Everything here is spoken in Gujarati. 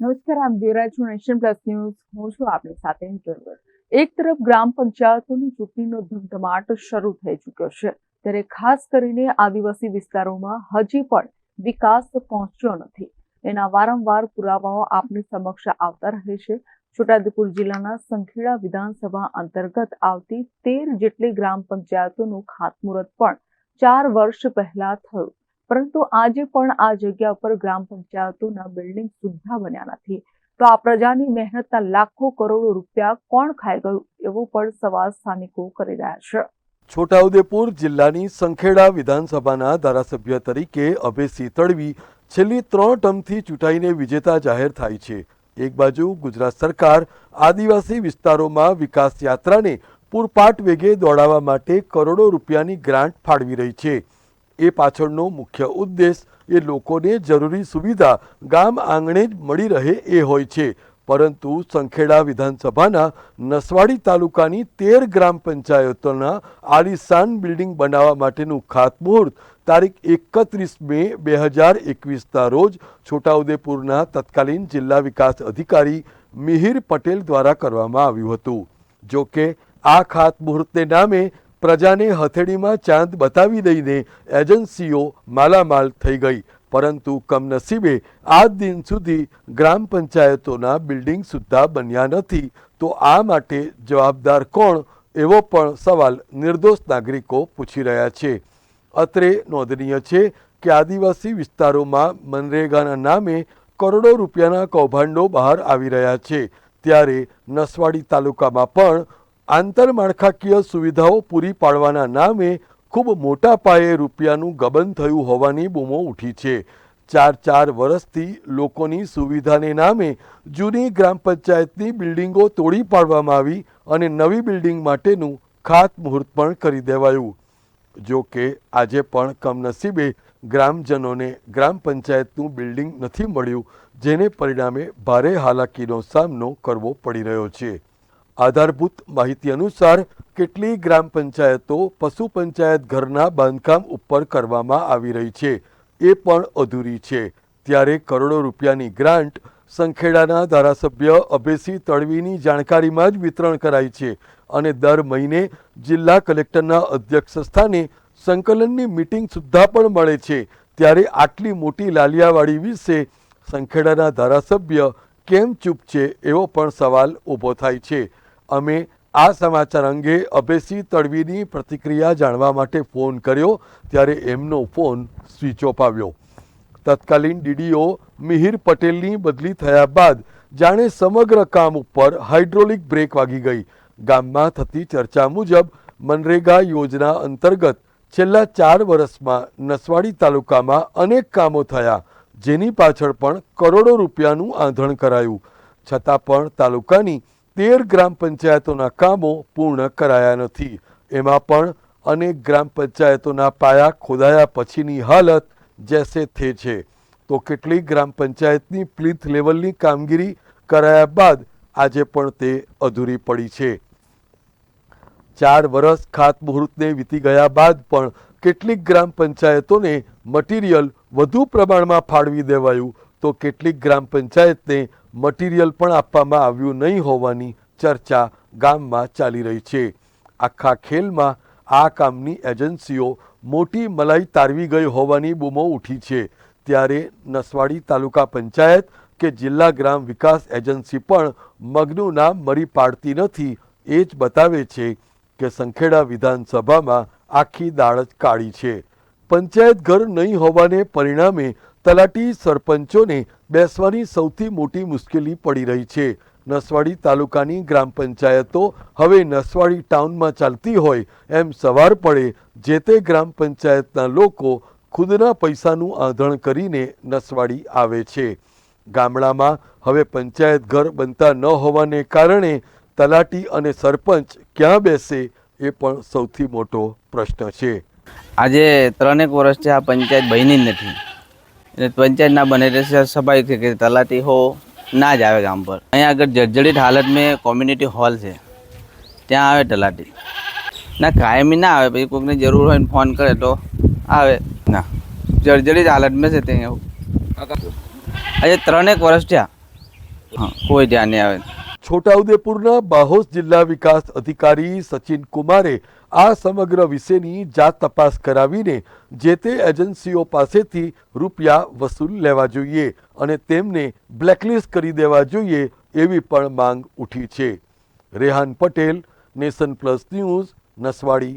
નમસ્કાર, આમ દેવરાજ નેશન પ્લસ ન્યૂઝ. હું છું આપની સાથે હેતલ એક તરફ ગ્રામ પંચાયતોની ચૂંટણીનો ધમધમાટ શરૂ થઈ ચૂક્યો છે. ત્યારે ખાસ કરીને આદિવાસી વિસ્તારોમાં હજી પણ વિકાસ પહોંચ્યો નથી. એના વારંવાર પુરાવાઓ આપની સમક્ષ આવતા રહે છે. છોટાઉદેપુર જિલ્લાના સંખેડા વિધાનસભા અંતર્ગત આવતી તેર જેટલી ગ્રામ પંચાયતોનું ખાતમુહૂર્ત પણ ચાર વર્ષ પહેલા થયું. પરંતુ આજે પણ આ જગ્યા પર ગ્રામ પંચાયતોના બિલ્ડિંગ સુદ્ધા બન્યા નથી. તો આ પ્રજાની મહેનતના લાખો કરોડો રૂપિયા કોણ ખાઈ ગયું એવો પણ સવાલ સ્થાનિકો કરી રહ્યા છે. છોટાઉદેપુર જિલ્લાની સંખેડા વિધાનસભાના ધારાસભ્ય તરીકે અભયસિંહ તડવી છેલ્લી ત્રણ ટર્મથી ચૂંટાઈને વિજેતા જાહેર થાય છે. એક બાજુ ગુજરાત સરકાર આદિવાસી વિસ્તારોમાં વિકાસ યાત્રાને પૂરપાટ વેગે દોડાવવા માટે કરોડો રૂપિયાની ગ્રાન્ટ ફાળવી રહી છે. એ પાછળનો મુખ્ય ઉદ્દેશ એ લોકોને જરૂરી સુવિધા ગામ આંગણે જ મળી રહે એ હોય છે. પરંતુ સંખેડા વિધાનસભાના નસવાડી તાલુકાની તેર ગ્રામ પંચાયતોના આલિશાન બિલ્ડિંગ બનાવવા માટેનું ખાતમુહૂર્ત તારીખ એકત્રીસ મે બે હજાર એકવીસના રોજ છોટાઉદેપુરના તત્કાલીન જિલ્લા વિકાસ અધિકારી મિહિર પટેલ દ્વારા કરવામાં આવ્યું હતું. જોકે આ ખાતમુહૂર્તને નામે પ્રજાને હથેળીમાં ચાંદ બતાવી દઈને એજન્સીઓ માલામાલ થઈ ગઈ. પરંતુ કમનસીબે આ દિન સુધી ગ્રામ પંચાયતોના બિલ્ડિંગ સુદ્ધા બન્યા નથી. તો આ માટે જવાબદાર કોણ? એવો પણ સવાલ નિર્દોષ નાગરિકો પૂછી રહ્યા છે. અત્રે નોંધનીય છે કે આદિવાસી વિસ્તારોમાં મનરેગાના નામે કરોડો રૂપિયાના કૌભાંડો બહાર આવી રહ્યા છે. ત્યારે નસવાડી તાલુકામાં પણ આંતરમાળખાકીય સુવિધાઓ પૂરી પાડવાના નામે ખૂબ મોટા પાયે રૂપિયાનું ગબન થયું હોવાની બૂમો ઉઠી છે. ચાર ચાર વર્ષથી લોકોની સુવિધાને નામે જૂની ગ્રામ પંચાયતની બિલ્ડિંગો તોડી પાડવામાં આવી અને નવી બિલ્ડિંગ માટેનું ખાતમુહૂર્ત પણ કરી દેવાયું. જો કે આજે પણ કમનસીબે ગ્રામજનોને ગ્રામ પંચાયતનું બિલ્ડિંગ નથી મળ્યું, જેને પરિણામે ભારે હાલાકીનો સામનો કરવો પડી રહ્યો છે. આધારભૂત માહિતી અનુસાર, કેટલી ગ્રામ પંચાયતો પશુ પંચાયત ઘરના બાંધકામ ઉપર કરવામાં આવી રહી છે. એ પણ અધૂરી છે. ત્યારે કરોડો રૂપિયાની ગ્રાન્ટ સંખેડાના ધારાસભ્ય અભેસી તડવીની જાણકારીમાં જ વિતરણ કરાઈ છે અને દર મહિને જિલ્લા કલેક્ટરના અધ્યક્ષ સ્થાને સંકલનની મિટિંગ સુદ્ધા પણ મળે છે. ત્યારે આટલી મોટી લાલિયાવાડી વિશે સંખેડાના ધારાસભ્ય કેમ ચૂપ છે એવો પણ સવાલ ઊભો થાય છે. અમે આ સમાચાર અંગે અભયસિંહ તડવીની પ્રતિક્રિયા જાણવા માટે ફોન કર્યો ત્યારે એમનો ફોન સ્વિચ ઓફ આવ્યો. તત્કાલીન ડીડીઓ મિહિર પટેલની બદલી થયા બાદ જાણે સમગ્ર કામ ઉપર હાઇડ્રોલિક બ્રેક વાગી ગઈ. ગામમાં થતી ચર્ચા મુજબ મનરેગા યોજના અંતર્ગત છેલ્લા ચાર વર્ષમાં નસવાડી તાલુકામાં અનેક કામો થયા, જેની પાછળ પણ કરોડો રૂપિયાનું આંધણ કરાયું. છતાં પણ તાલુકાની તેર ગ્રામ પંચાયતોના કામો પૂર્ણ કરાયા નથી. એમાં પણ અનેક ગ્રામ પંચાયતોના પાયા ખોદાયા પછીની હાલત જેસે થે છે. તો કેટલીક ગ્રામ પંચાયતની પ્લીથ લેવલની કામગીરી કરાયા બાદ આજે પણ તે અધૂરી પડી છે. ચાર વર્ષ ખાતમુહૂર્તને વીતી ગયા બાદ પણ કેટલીક ગ્રામ પંચાયતોને મટીરિયલ વધુ પ્રમાણમાં ફાળવી દેવાયું. તો કેટલીક ગ્રામ પંચાયતને મટીરિયલ પણ આપવામાં આવ્યું નહીં હોવાની ચર્ચા ગામમાં ચાલી રહી છે. આખા ખેલમાં આ કામની એજન્સીઓ મોટી મલાઈ તારવી ગઈ હોવાની બૂમો ઉઠી છે. ત્યારે નસવાડી તાલુકા પંચાયત કે જિલ્લા ગ્રામ વિકાસ એજન્સી પણ મગનું નામ મરી પાડતી નથી. એ જ બતાવે છે કે સંખેડા વિધાનસભામાં આખી દાળ જ કાળી છે. પંચાયત ઘર નહીં હોવાને પરિણામે તલાટી સરપંચોને બેસવાની સૌથી મોટી મુશ્કેલી પડી રહી છે. નસવાડી તાલુકાની ગ્રામ પંચાયતો હવે નસવાડી ટાઉનમાં ચાલતી હોય એમ સવાર પડે, જે તે ગ્રામ પંચાયતના લોકો ખુદના પૈસાનું આંધણ કરીને નસવાડી આવે છે. ગામડામાં હવે પંચાયત ઘર બનતા ન હોવાને કારણે તલાટી અને સરપંચ ક્યાં બેસે એ પણ સૌથી મોટો પ્રશ્ન છે. આજે ત્રણેક વર્ષથી આ પંચાયત બની જ નથી. એટલે પંચાયત ના બને એટલે સ્વાભાવિક છે કે તલાટી હો ના જ આવે ગામ પર. અહીંયા આગળ જર્જરિત હાલતમાં કોમ્યુનિટી હોલ છે. ત્યાં આવે તલાટી. ના, કાયમી ના આવે, પછી કોઈકને જરૂર હોય ફોન કરે તો આવે. ના, જર્જરિત હાલતમાં છે ત્યાં. આજે ત્રણેક વર્ષ થયા. હા, કોઈ ધ્યાન નહીં આવે. છોટાઉદેપુરના બાહોશ જિલ્લા વિકાસ અધિકારી સચિન કુમારે આ સમગ્ર વિશેની જાત તપાસ કરાવીને જે તે એજન્સીઓ પાસેથી રૂપિયા વસૂલ લેવા જોઈએ અને તેમને બ્લેકલિસ્ટ કરી દેવા જોઈએ એવી પણ માંગ ઉઠી છે. Rehan Patel, Nation Plus News, Naswadi.